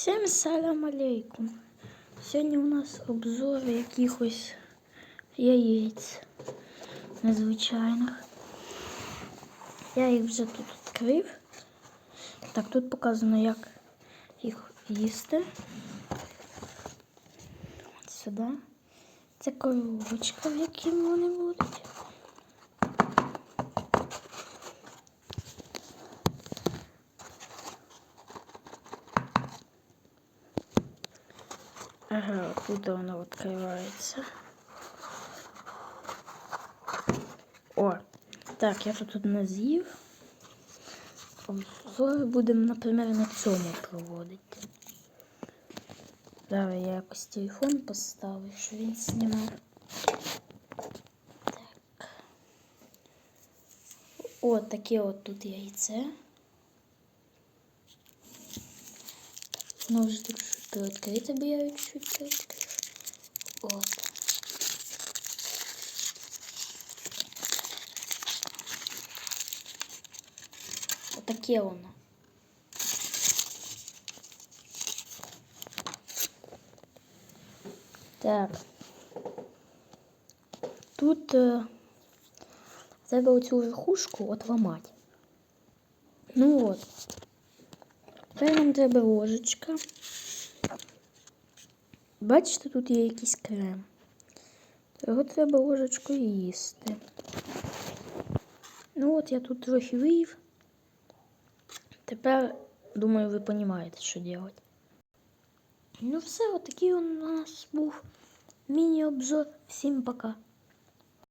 Всім салям алейкум. Сьогодні у нас обзор якихось яєць незвичайних. Я їх вже тут відкрив. Так, тут показано, як їх їсти. От сюди. Це коробочка, в якій вони будуть. Ага, тут воно відкривається. О, так, я тут з'їв. Обзор будемо, наприклад, на цьому проводити. Зараз я якось телефон поставив, що він знімав. Так. О, таке от тут яйце. Знову ж тут що відкрити, я чуть відкрив. От. Отаке воно. Так. Тут е, треба оцю верхушку от ламати. Ну от. Тепер нам треба ложечка. Бачите, тут є якийсь крем. Його треба ложечкою їсти. Ну от я тут трохи виїв. Тепер, думаю, ви розумієте, що робити. Ну все, отакий у нас був міні-обзор. Всім пока.